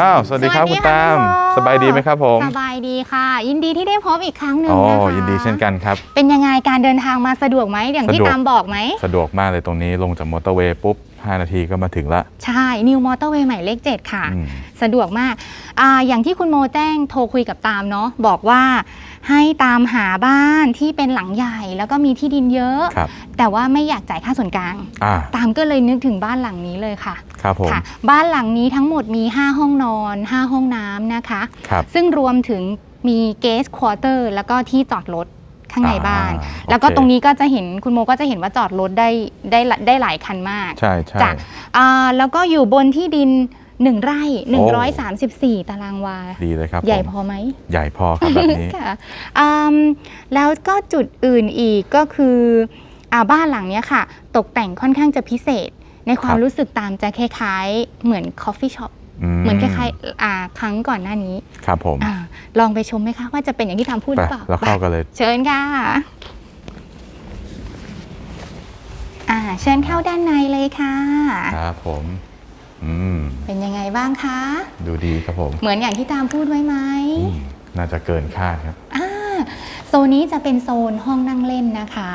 อ้าว สวัสดีครับคุณตาม สบายดีไหมครับผม สบายดีค่ะ ยินดีที่ได้พบอีกครั้งหนึ่งอ๋อนะคะยินดีเช่นกันครับ เป็นยังไงการเดินทางมาสะดวกไหมอย่างที่สะดวกตามบอกไหม สะดวกมากเลยตรงนี้ลงจากมอเตอร์เวย์ปุ๊บ 5 นาทีก็มาถึงละ ใช่ New Motorway หมายเลข 7 ค่ะอืมสะดวกมากอาอย่างที่คุณโมแจ้งโทรคุยกับตามเนาะบอกว่าให้ตามหาบ้านที่เป็นหลังใหญ่แล้วก็มีที่ดินเยอะครับแต่ว่าไม่อยากจ่ายค่าส่วนกลางอ่าตามก็เลยนึกถึงบ้านหลังนี้เลยค่ะ ครับผมค่ะบ้านหลังนี้ทั้งหมดมี 5 ห้องนอน 5 ห้องน้ำนะคะ ครับ ซึ่งรวมถึงมีเกสควอเตอร์ แล้วก็ที่จอดรถข้างในบ้าน อ่าแล้วก็โอเค ตรงนี้ก็จะเห็นคุณโมก็จะเห็นว่าจอดรถได้ได้หลายได้หลายคันมาก ใช่ใช่ จ้ะ อ่าแล้วก็อยู่บนที่ดิน 1 ไร่ โอ้ 134 ตารางวา ดีเลยครับใหญ่ผมพอไหม ใหญ่พอครับแบบนี้ ค่ะอืมแล้วก็จุดอื่นอีกก็คืออาบ้านหลังเนี้ยค่ะ ตกแต่งค่อนข้างจะพิเศษ ในความครับรู้สึกตามจะคล้ายๆ เหมือนคอฟฟี่ช็อปเหมือนคล้ายๆอ่าครั้งก่อนหน้านี้ ครับผมอาลองไปชมไหมคะ ว่าจะเป็นอย่างที่ทำพูดหไปรือเปล่าแล้วเข้ากันเลย เชิญค่ะอ่าเชิญเข้าด้านในเลยค่ะ ครับผมอืมเป็นยังไงบ้างคะ ดูดีครับผม เหมือนอย่างที่ตามพูดไว้ไหมอืมน่าจะเกินคาดครับอ่าโซนนี้จะเป็นโซนห้องนั่งเล่นนะคะ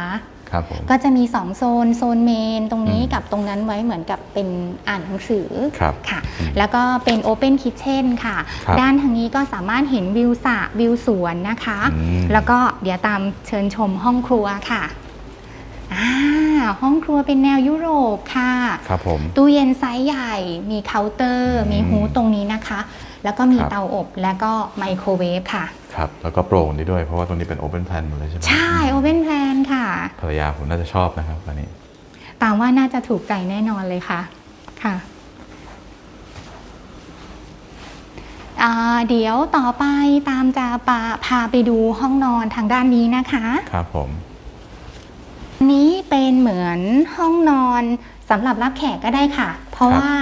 ครับผม ก็จะมี 2 โซน โซนเมนตรงนี้อืมกับตรงนั้นไว้เหมือนกับเป็นอ่านหนังสือครับค่ะอืมแล้วก็เป็นโอเพนคิ t เช่นค่ะ ครับด้านทางนี้ก็สามารถเห็นวิวสระวิวสวนนะคะ อืม แล้วก็เดี๋ยวตามเชิญชมห้องครัวค่ะอ่าห้องครัวเป็นแนวยุโรปค่ะ ครับผม ตู้เย็นไซส์ใหญ่ มีเคาน์เตอร์อืมมีฮูดตรงนี้นะคะ แล้วก็มีครับ เตาอบ แล้วก็ไมโครเวฟค่ะ ครับ แล้วก็โปร่งดีด้วยเพราะว่าตรงนี้เป็นโอเ n นแพลนหมดเลยใช่ไหมใช่โอเ n นแพลนค่ะภรรยาผมน่าจะชอบนะครับอันนี้ตามว่าน่าจะถูกใจแน่นอนเลยค่ะค่ะอ่าเดี๋ยวต่อไปตามจะปาพาไปดูห้องนอนทางด้านนี้นะคะครับผมอันนี้เป็นเหมือนห้องนอนสำหรับรับแขกก็ได้ค่ะ เพราะครับว่า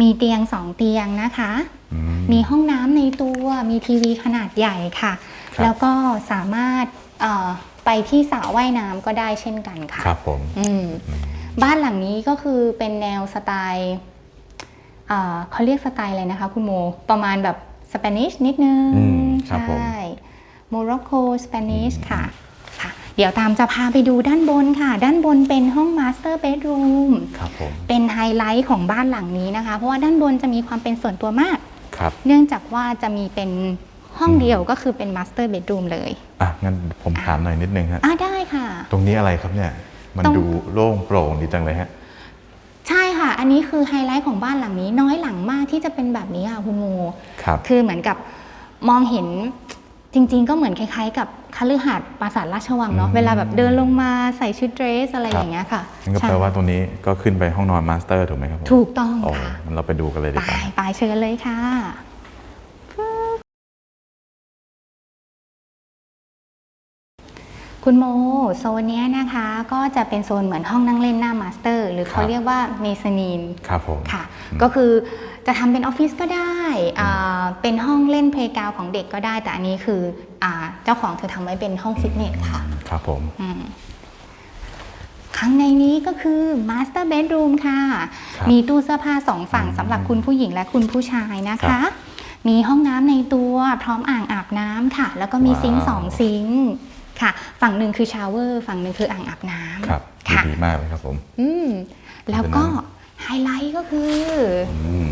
มีเตียงสองเตียงนะคะ อืมีห้องน้ำในตัว มีทีวีขนาดใหญ่ค่ะ ครับ แล้วก็สามารถเอ่อไปที่สระว่ายน้ำก็ได้เช่นกันค่ะครับผมอืมอืมบ้านหลังนี้ก็คือเป็นแนวสไตล์เอ่อเขาเรียกสไตล์อะไรนะคะ คุณโม ประมาณแบบสเปนิชนิดนึงอืมครับผม ใช่โมร็อกโกสเปนิชค่ะค่ะ เดี๋ยวตามจะพาไปดูด้านบนค่ะ ด้านบนเป็นห้องมาสเตอร์เบดรูมครับผมเป็นไฮไลท์ของบ้านหลังนี้นะคะ เพราะว่าด้านบนจะมีความเป็นส่วนตัวมาก ครับ เนื่องจากว่าจะมีเป็นห้องเดียวก็คือเป็นมาสเตอร์เบดรูมเลยอะงั้นผมถามหน่อยนิดนึงฮะอะได้ค่ะ ตรงนี้อะไรครับเนี่ย มันตรง ดูโล่งโปร่งดีจังเลยฮะ ใช่ค่ะ อันนี้คือไฮไลท์ของบ้านหลังนี้ น้อยหลังมากที่จะเป็นแบบนี้ค่ะคุณโม ครับ คือเหมือนกับมองเห็น จริงๆ ก็เหมือนคล้ายๆ กับคฤหาสน์ปราสาทราชวังเนาะอืมเวลาแบบเดินลงมาใส่ชุดเดรสอะไรครับอย่างเงี้ยค่ะงั้นก็ใช่แปลว่าตรงนี้ก็ขึ้นไปห้องนอนมาสเตอร์ถูกไหมครับผมถูกต้องโอ้ค่ะงั้นเราไปดูกันเลยดีไปกว่าไปเชิญเลยค่ะคุณโมโซนเนี้ยนะคะก็จะเป็นโซนเหมือนห้องนั่งเล่นหน้ามาสเตอร์ หรือเขาครับเรียกว่าเมซานีนครับผมค่ะอืมก็คือจะทำเป็นออฟฟิศก็ได้อ่า เป็นห้องเล่นเพลย์กราวของเด็กก็ได้ แต่อันนี้คืออาเจ้าของเธอทำไว้เป็นห้องฟิตเนสค่ะ ครับผมอืมข้างในนี้ก็คือมาสเตอร์เบดรูมค่ะครับมีตู้เสื้อผ้าสองฝั่งอืมสำหรับคุณผู้หญิงและคุณผู้ชายนะครัคะบมีห้องน้ำในตัวพร้อมอ่างอาบน้ำค่ะ แล้วก็มีว้าวซิงค์สองซิงค์ค่ะ ฝั่งหนึ่งคือชาวเวอร์ฝั่งหนึ่งคืออ่างอาบน้ำครับดูค่ะดีมากเลยครับผม อืมแล้วก็เพราะฉะนั้นไฮไลท์ก็คืออืม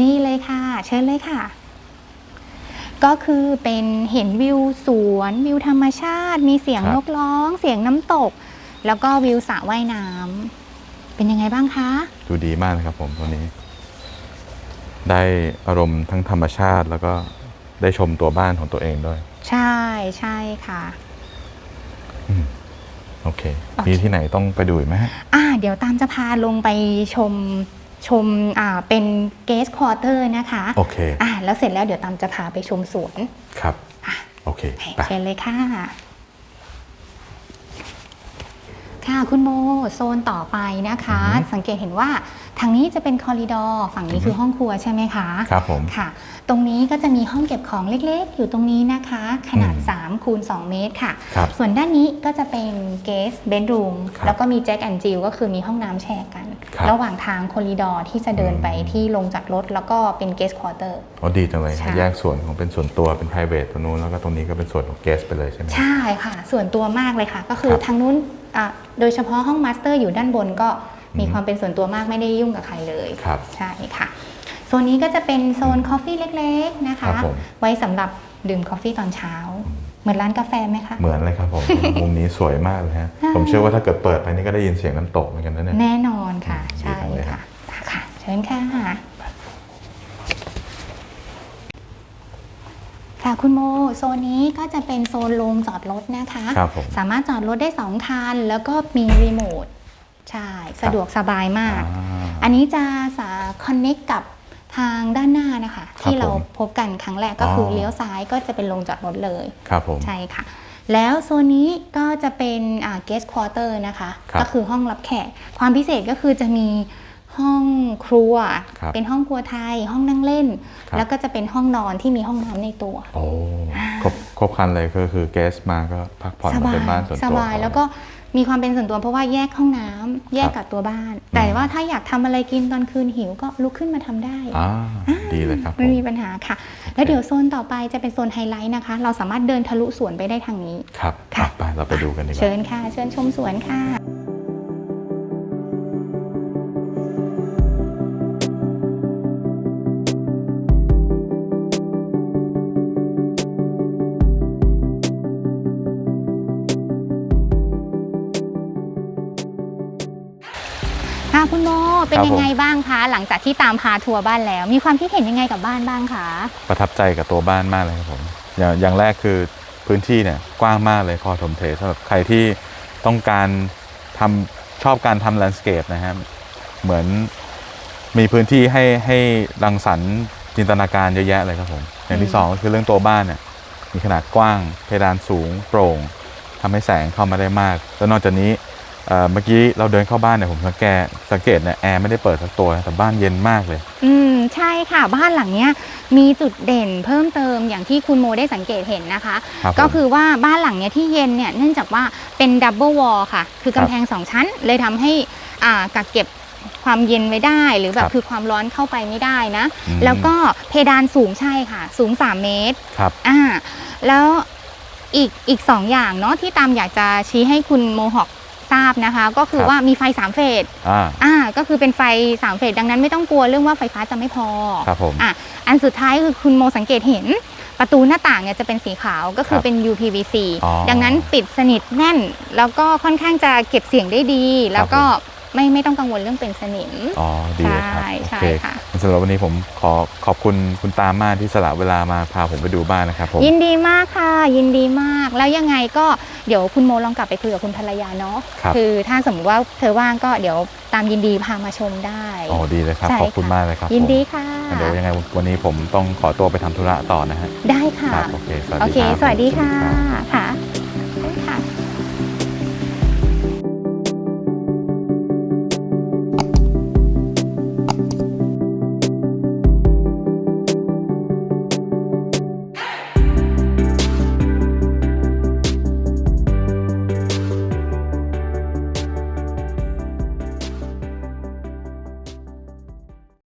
นี่เลยค่ะ เชิญเลยค่ะ ก็คือเป็นเห็นวิวสวนวิวธรรมชาติ มีเสียงครับ นกร้อง เสียงน้ำตก แล้วก็วิวสระว่ายน้ำเป็นยังไงบ้างคะ ดูดีมากเลยครับผมตัวนี้ ได้อารมณ์ทั้งธรรมชาติแล้วก็ได้ชมตัวบ้านของตัวเองด้วย ใช่ใช่ค่ะ โอเคโอเคมีที่ไหนต้องไปดูอีกไหมฮะ อ่าเดี๋ยวตามจะพาลงไปชม ชมอ่าเป็นเกสควอเตอร์นะคะโอเคอ่าแล้วเสร็จแล้วเดี๋ยวตามจะพาไปชมสวน ครับอะโอเคให้ไปเชิญเลยค่ะ ค่ะคุณโมโซนต่อไปนะคะอือฮึสังเกตเห็นว่าทางนี้จะเป็นคอริดอร์ฝั่งนี้คือห้องครัวใช่ไหมคะ ครับผม ค่ะ ตรงนี้ก็จะมีห้องเก็บของเล็กๆ อยู่ตรงนี้นะคะ ขนาดอืม 3คูณ2เมตรค่ะ ครับส่วนด้านนี้ก็จะเป็นเกสเบดรูมครับแล้วก็มีแจ็คแอนจิลก็คือมีห้องน้ำแชร์กัน ครับระหว่างทางคอริดอร์ที่จะเดินไปที่ลงจากรถแล้วก็เป็นเกสควอเตอร์ อ๋อดีจังเลยใช่ แยกส่วนของเป็นส่วนตัวเป็น private ตรงนู้นแล้วก็ตรงนี้ก็เป็นส่วนของเกสไปเลยใช่ไหม ใช่ค่ะ ส่วนตัวมากเลยค่ะ ก็คือครับทางนู้นอะโดยเฉพาะห้องมาสเตอร์อยู่ด้านบนก็มีอืม ความเป็นส่วนตัวมากไม่ได้ยุ่งกับใครเลย ครับ ใช่ค่ะ โซนนี้ก็จะเป็นโซนคอฟฟี่เล็กๆนะครัคะบผม ไว้สำหรับดื่มคอฟฟี่ตอนเช้าเห มือนร้านกาแฟไหมคะ เหมือนเลยครับผม มุมนี้สวยมากเลยฮะอ่าผมเชื่อว่าถ้าเกิดเปิดไปนี่ก็ได้ยินเสียงน้ำตกเหมือนกันนะเนี่ย แน่นอนค่ะอืมใช่ดีจังเลยครัค่ะบค่ะ เชิญค่ะค่ะคุณโมโซนนี้ก็จะเป็นโซนโรงจอดรถนะคะ ครับผม สามารถจอดรถได้2คัน แล้วก็มีรีโมท ใช่ สะดวกสบายมากอ่าอันนี้จะสาคอนเน็กกับ ทางด้านหน้านะคะครับที่เราผมพบกันครั้งแรกก็คือออเลี้ยวซ้ายก็จะเป็นโรงจอดรถเลยครับผมใช่ค่ะ แล้วโซนนี้ก็จะเป็นอ่า guest quarter นะคะครับก็คือห้องรับแขก ความพิเศษก็คือจะมีห้องครัวครับเป็นห้องครัวไทย ห้องนั่งเล่นครับแล้วก็จะเป็นห้องนอนที่มีห้องน้ำในตัว โอ้ครบครบครันเลยก็คือเกสมาก็พักผ่อนสมาบายเป็นบ้านส่วนสตัวบายเขาแล้วก็ มีความเป็นส่วนตัวเพราะว่าแยกห้องน้ำแยกครับกับตัวบ้าน แต่ว่าถ้าอยากทำอะไรกินตอนคืนหิวก็ลุกขึ้นมาทำได้ อ่าดีเลยครับผไม่ม มีปัญหาค่ะ แล้วเดี๋ยวโซนต่อไปจะเป็นโซนไฮไลท์นะคะ เราสามารถเดินทะลุสวนไปได้ทางนี้ ครับค่ะ อะไปเราไปดูกันดีกว่า เชิญค่ะ เชิญชมสวนค่ะค่ะ เป็นครับยังไงผมบ้างคะหลังจากที่ตามพาทัวร์บ้านแล้ว มีความคิดเห็นยังไงกับบ้านบ้างคะประทับใจกับตัวบ้านมากเลยครับผมอย่างอย่างแรกคือพื้นที่เนี่ยกว้างมากเลยพอถมเทสำหรับใครที่ต้องการทำชอบการทำแลนด์สเคปนะครับเหมือนมีพื้นที่ให้ให้รังสรรค์จินตนาการเยอะแยะเลยครับผมอย่างที่สองก็คือเรื่องตัวบ้านเนี่ยมีขนาดกว้างเพดานสูงโปร่งทำให้แสงเข้ามาได้มาก แล้วนอกจากนี้ เอ่อเมื่อกี้เราเดินเข้าบ้านเนี่ยผมสังเกตสังเกตเนี่ยแอร์ไม่ได้เปิดสักตัวนะแต่บ้านเย็นมากเลย อืมใช่ค่ะบ้านหลังเนี้ยมีจุดเด่นเพิ่มเติมอย่างที่คุณโมได้สังเกตเห็นนะคะครับผมก็คือว่าบ้านหลังเนี้ยที่เย็นเนี่ยเนื่องจากว่าเป็นดับเบิลวอลค่ะ คือกำแพงสองชั้น เลยทำให้อ่ากักเก็บความเย็นไว้ได้หรือแบครับบคือความร้อนเข้าไปไม่ได้นะอืมแล้วก็เพดานสูงใช่ค่ะ สูง 3 เมตรครับอ่าแล้วอีกอีกสองอย่างเนาะที่ตามอยากจะชี้ให้คุณโมฮอคท ราบนะคะ ก็คือครับว่ามีไฟสามเฟสอ่าอ่าก็คือเป็นไฟสามเฟสดังนั้นไม่ต้องกลัวเรื่องว่าไฟฟ้าจะไม่พอครับผมอะอันสุดท้ายคือคุณโมสังเกตเห็นประตูหน้าต่างเนี่ยจะเป็นสีขาวก็คืคอรับเป็น UPVC อ๋อดังนั้นปิดสนิทแน่น แล้วก็ค่อนข้างจะเก็บเสียงได้ดี แล้วก็ ไม่ไม่ต้องกังวลเรื่องเป็นสนิม อ๋อ ดีเลยครับ ใช่โอใช่เคค่ะ สำหรับวันนี้ผมขอขอบคุณคุณตามมากที่สละเวลามาพาผมไปดูบ้านนะครับผมยินดีมากค่ะ ยินดีมาก แล้วยังไงก็เดี๋ยวคุณโมลองกลับไปคุยกับคุณภรรยาเนาะครับคือถ้าสมมติว่าเธอว่างก็เดี๋ยวตามยินดีพามาชมได้อ๋อดีเลยครับ ใช่ขอบคุณค่ะมากเลยครับยินดีผมค่ะ เดี๋ยวยังไงวันนี้ผมต้องขอตัวไปทำธุระต่อนะฮะได้ค่ะ ครับโอเคสวัสโอดีเค ครับสวัสดีค่ะรับ ค่ะ